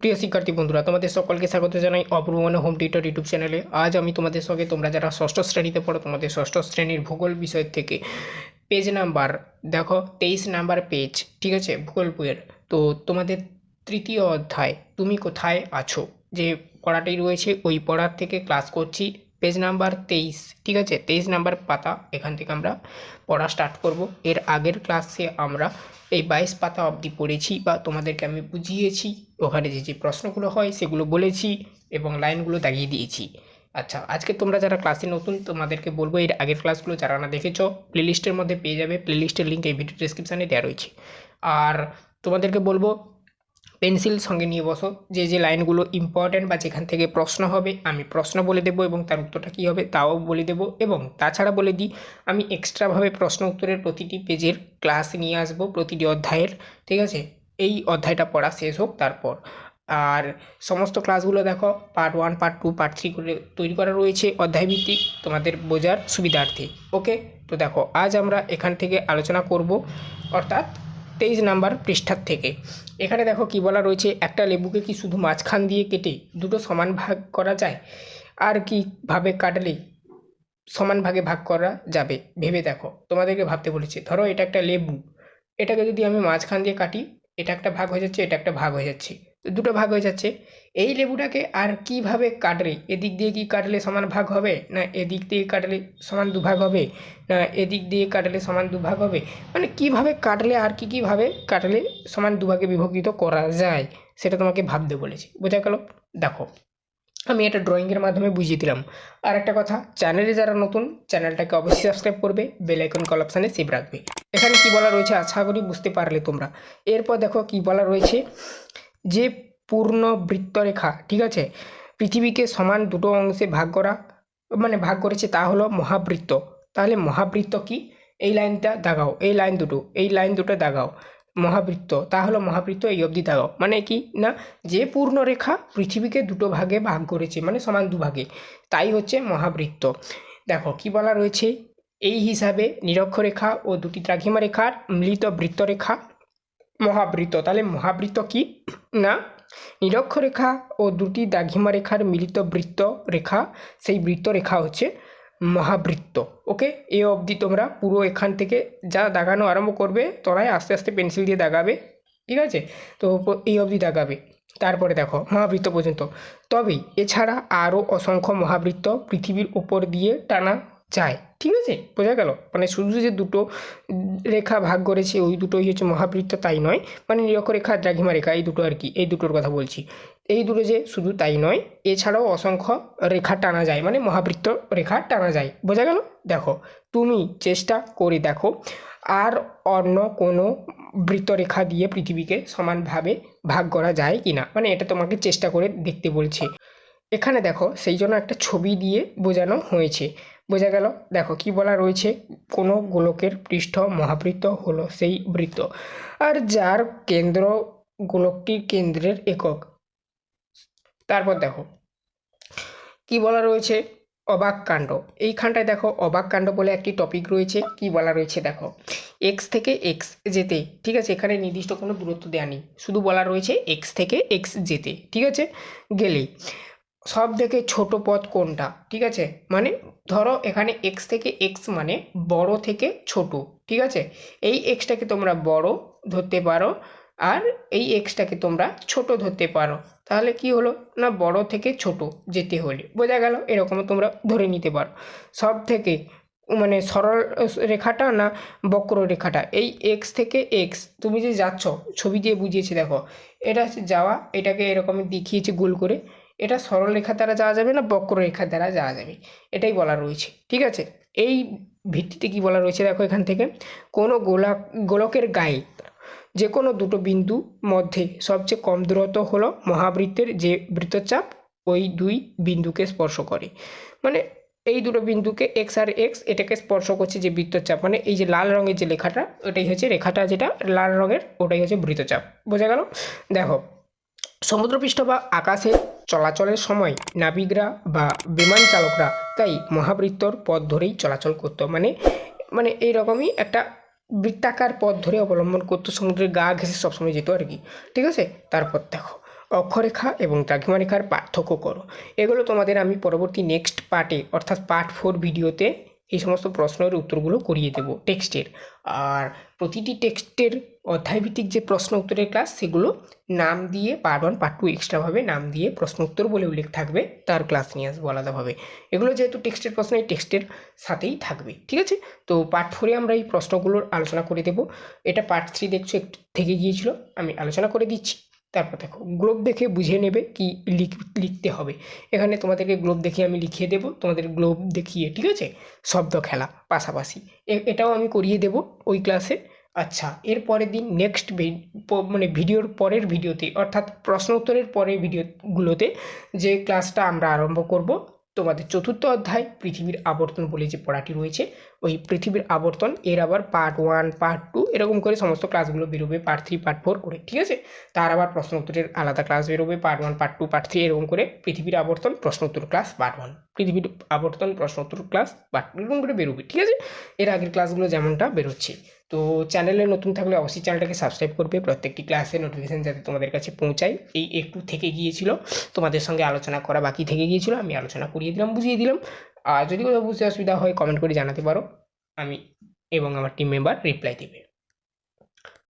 প্রিয় শিক্ষার্থী বন্ধুরা, তোমাদের সকলকে স্বাগত জানাই অপূর্ব মানে হোম টিউটর ইউটিউব চ্যানেলে। আজ আমি তোমাদের সঙ্গে তোমরা যারা ষষ্ঠ শ্রেণীতে পড়ো, তোমাদের ষষ্ঠ শ্রেণির ভূগোল বিষয় থেকে পেজ নাম্বার দেখো, তেইশ নাম্বার পেজ ঠিক আছে, ভূগোল বইয়ের। তো তোমাদের তৃতীয় অধ্যায়, তুমি কোথায় আছো? যে পড়াটি রয়েছে, ওই পড়ার থেকে ক্লাস করছি। পেজ নাম্বার তেইশ, ঠিক আছে? তেইশ নাম্বার পাতা, এখান থেকে আমরা পড়া স্টার্ট করব। এর আগের ক্লাসে আমরা এই বাইশ পাতা অবধি পড়েছি বা তোমাদেরকে আমি বুঝিয়েছি। ওখানে যে যে প্রশ্নগুলো হয়, সেগুলো বলেছি এবং লাইনগুলো দাগিয়ে দিয়েছি। আচ্ছা আজকে তোমরা যারা ক্লাসে নতুন, তোমাদেরকে বলব, এর আগের ক্লাসগুলো যারা না দেখেছ প্লেলিস্টের মধ্যে পেয়ে যাবে। প্লেলিস্টের লিঙ্ক এই ভিডিও ডিসক্রিপশানে দেওয়া রয়েছে। আর তোমাদেরকে বলব পেন্সিল সঙ্গে নিয়ে বসো। যে যে লাইনগুলো ইম্পর্ট্যান্ট বা যেখান থেকে প্রশ্ন হবে, আমি প্রশ্ন বলে দেবো এবং তার উত্তরটা কী হবে তাও বলে দেবো এবং তাছাড়া বলে দিই, আমি এক্সট্রাভাবে প্রশ্ন উত্তরের প্রতিটি পেজের ক্লাস নিয়ে আসব, প্রতিটি অধ্যায়ের, ঠিক আছে? এই অধ্যায়টা পড়া শেষ হোক তারপর। আর সমস্ত ক্লাসগুলো দেখো part one part two part three করে তৈরি করা রয়েছে অধ্যায়ভিত্তিক তোমাদের বোঝার সুবিধার্থে। ওকে তো দেখো, আজ আমরা এখান থেকে আলোচনা করব, অর্থাৎ তেইশ নাম্বার পৃষ্ঠার থেকে। এখানে দেখো কি বলা রয়েছে, একটা লেবুকে কি শুধু মাঝখান দিয়ে কেটে দুটো সমান ভাগ করা যায়? আর কীভাবে কাটলে সমান ভাগে ভাগ করা যাবে? ভেবে দেখো, তোমাদেরকে ভাবতে বলেছে। ধরো এটা একটা লেবু, এটাকে যদি আমি মাঝখান দিয়ে কাটি, এটা একটা ভাগ হয়ে যাচ্ছে, এটা একটা ভাগ হয়ে যাচ্ছে। দুটো ভাগ হয়ে যাচ্ছে এই লেবুটাকে আর কীভাবে কাটলে? এদিক দিয়ে কি কাটলে সমান ভাগ হবে? না এদিক দিয়ে কাটলে সমান দুভাগ হবে? না এদিক দিয়ে কাটলে সমান দুভাগ হবে? মানে কীভাবে কাটলে আর কি কীভাবে কাটলে সমান দুভাগে বিভক্ত করা যায়, সেটা তোমাকে ভাবতে বলেছি। বোঝা গেল? দেখো, আমি এটা ড্রয়িংয়ের মাধ্যমে বুঝিয়ে দিলাম। আর একটা কথা, চ্যানেলে যারা নতুন, চ্যানেলটাকে অবশ্যই সাবস্ক্রাইব করবে বেল আইকন কল অপশানে সেভ রাখবে। এখানে কি বলা রয়েছে? আশা করি বুঝতে পারলে তোমরা। এরপর দেখো কি বলা রয়েছে যে পূর্ণ বৃত্তরেখা, ঠিক আছে? পৃথিবীকে সমান দুটো অংশে ভাগ করা মানে ভাগ করেছে তা হলো মহাবৃত্ত। তাহলে মহাবৃত্ত কি? এই লাইনটা দাগাও, এই লাইন দুটো, এই লাইন দুটো দাগাও, মহাবৃত্ত। তা হলো মহাবৃত্ত, এই অবধি দাগাও। মানে কি? না, যে পূর্ণ রেখা পৃথিবীকে দুটো ভাগে ভাগ করেছে মানে সমান দুভাগে তাই হচ্ছে মহাবৃত্ত। দেখো, কি বলা রয়েছে? এই হিসাবে নিরক্ষরেখা ও দুটি দ্রাঘিমা রেখার মিলিত বৃত্তরেখা, মহাবৃত্ত। তাহলে মহাবৃত্ত কি? না নিরক্ষরেখা ও দুটি দাঘিমা রেখার মিলিত বৃত্ত রেখা, সেই বৃত্ত রেখা হচ্ছে মহাবৃত্ত। ওকে? এ অবধি তোমরা পুরো এখান থেকে যা দাগানো আরম্ভ করবে তোরাই আস্তে আস্তে পেন্সিল দিয়ে দাগাবে, ঠিক আছে? তো এই অবধি দাগাবে। তারপরে দেখো, মহাবৃত্ত পর্যন্ত। তবে এছাড়া আরও অসংখ্য মহাবৃত্ত পৃথিবীর উপর দিয়ে টানা যায়। ঠিক আছে? বোঝা গেল? মানে শুধু যে দুটো রেখা ভাগ করেছে, ওই দুটোই হচ্ছে মহাবৃত্ত, তাই নয়। মানে নিরক্ষরেখা দ্রাঘিমা রেখা এই দুটো আর কি, এই দুটোর কথা বলছি। এই দুটো যে শুধু তাই নয়, এছাড়াও অসংখ্য রেখা টানা যায় মানে মহাবৃত্ত রেখা টানা যায়। বোঝা গেল? দেখো, তুমি চেষ্টা করে দেখো, আর অন্য কোনো বৃত্তরেখা দিয়ে পৃথিবীকে সমানভাবে ভাগ করা যায় কি না? মানে এটা তোমাকে চেষ্টা করে দেখতে বলছে। এখানে দেখো, সেই জন্য একটা ছবি দিয়ে বোঝানো হয়েছে। বোঝা গেল? দেখো, কি বলা রয়েছে? কোনো গোলকের পৃষ্ঠ মহাবৃত্ত হলো সেই বৃত্ত। আর যার কেন্দ্র গোলকটির কেন্দ্রের একক। তারপর দেখো, কি বলা রয়েছে? অবাক কাণ্ড। এইখানটায় দেখো, অবাক কাণ্ড বলে একটি টপিক রয়েছে। কি বলা রয়েছে দেখো? এক্স থেকে এক্স যেতে, ঠিক আছে? এখানে নির্দিষ্ট কোনো দূরত্ব দেওয়া নেই। শুধু বলা রয়েছে এক্স থেকে এক্স যেতে, ঠিক আছে? গেলেই। সব থেকে ছোট পথ কোনটা? ঠিক আছে? মানে ধরো এখানে এক্স থেকে এক্স মানে বড় থেকে ছোট, ঠিক আছে? এই এক্সটাকে তোমরা বড় ধরতে পারো আর এই এক্সটাকে তোমরা ছোট ধরতে পারো। তাহলে কি হলো? না, বড় থেকে ছোট যেতে হলে। বোঝা গেল? এরকম তোমরা ধরে নিতে পারো। সব থেকে মানে সরল রেখাটা না বক্র রেখাটা? এই এক্স থেকে এক্স তুমি যে যাচ্ছ, ছবি দিয়ে বুঝিয়েছি, দেখো। এটা হচ্ছে যাওয়া, এটাকে এরকম দেখিয়েছি গোল করে। এটা সরল রেখা দ্বারা যাওয়া যাবে না বক্ররেখার দ্বারা যাওয়া যাবে। এটাই বলা রয়েছে, ঠিক আছে? এই ভিত্তিতে কি বলা রয়েছে দেখো এখান থেকে? কোনো গোলা, গোলকের গায়ে যে কোনো দুটো বিন্দু মধ্যে সবচেয়ে কম দূরত্ব হলো মহাবৃত্তের যে বৃত্তচাপ, ওই দুই বিন্দুকে স্পর্শ করে। মানে এই দুটো বিন্দুকে এক্স আর এক্স এটাকে স্পর্শ করছে যে বৃত্তচাপ মানে এই যে লাল রঙের যে লেখাটা, ওটাই হচ্ছে রেখাটা যেটা, লাল রঙের ওটাই হচ্ছে বৃত্তচাপ। বোঝা গেল? দেখো, সমুদ্রপৃষ্ঠ বা আকাশে চলাচলের সময় নাবিকরা বা বিমান চালকরা তাই মহাবৃত্তর পথ ধরেই চলাচল করতো। মানে মানে এইরকমই একটা বৃত্তাকার পথ ধরে অবলম্বন করতো। সমুদ্রের গা ঘেঁষে সবসময় যেত আর কি। ঠিক আছে? তারপর দেখো, অক্ষরেখা এবং দ্রাঘিমারেখার পার্থক্য করো। এগুলো তোমাদের আমি পরবর্তী নেক্সট পার্টে অর্থাৎ পার্ট ফোর ভিডিওতে এই সমস্ত প্রশ্নের উত্তরগুলো করিয়ে দেবো টেক্সটের আর প্রতিটি টেক্সটের অধ্যায়ভিত্তিক যে প্রশ্ন উত্তরের ক্লাস সেগুলো নাম দিয়ে পার্ট ওয়ান পার্ট টু এক্সট্রাভাবে নাম দিয়ে প্রশ্ন উত্তর বলে উল্লেখ থাকবে, তার ক্লাস নিয়ে আসব আলাদাভাবে এগুলো যেহেতু টেক্সটের প্রশ্ন, এই টেক্সটের সাথেই থাকবে, ঠিক আছে? তো পার্ট ফোরে আমরা এই প্রশ্নগুলোর আলোচনা করে দেবো। এটা পার্ট থ্রি দেখছ, একটু থেকে গিয়েছিল, আমি আলোচনা করে দিচ্ছি। তারপর দেখো গ্লোব দেখে বুঝে নেবে কি লিখ, লিখতে হবে। এখানে তোমাদেরকে গ্লোব দেখে আমি লিখিয়ে দেবো, তোমাদের গ্লোব দেখিয়ে, ঠিক আছে? শব্দ খেলা পাশাপাশি। এটাও আমি করিয়ে দেবো ওই ক্লাসে আচ্ছা এর পরের দিন নেক্সট মানে ভিডিওর পরের ভিডিওতে, অর্থাৎ প্রশ্ন উত্তরের পরের ভিডিওগুলোতে যে ক্লাসটা আমরা আরম্ভ করব, তোমাদের চতুর্থ অধ্যায়, পৃথিবীর আবর্তন বলে যে পড়াটি রয়েছে ওই পৃথিবীর আবর্তন, এর আবার পার্ট ওয়ান পার্ট টু এরকম করে সমস্ত ক্লাসগুলো বেরোবে পার্ট থ্রি পার্ট ফোর করে, ঠিক আছে? তার আবার প্রশ্ন উত্তরের আলাদা ক্লাস বেরোবে part one part two part three এরকম করে পৃথিবীর আবর্তন, প্রশ্ন উত্তর ক্লাস পার্ট ওয়ান পৃথিবীর আবর্তন, প্রশ্ন উত্তর ক্লাস পার্ট এরকম করে বেরোবে, ঠিক আছে? এর আগের ক্লাসগুলো যেমনটা বেরোচ্ছে। তো চ্যানেলে নতুন থাকলে অবশ্যই চ্যানেলটাকে সাবস্ক্রাইব করবে, প্রত্যেকটি ক্লাসে নোটিফিকেশান যাতে তোমাদের কাছে পৌঁছায়। এই একটু থেকে গিয়েছিল, তোমাদের সঙ্গে আলোচনা করা বাকি থেকে গিয়েছিল, আমি আলোচনা করিয়ে দিলাম, বুঝিয়ে দিলাম। আর যদি কোথাও বুঝতে অসুবিধা হয় কমেন্ট করে জানাতে পারো। আমি এবং আমার টিম মেম্বার রিপ্লাই দেবে।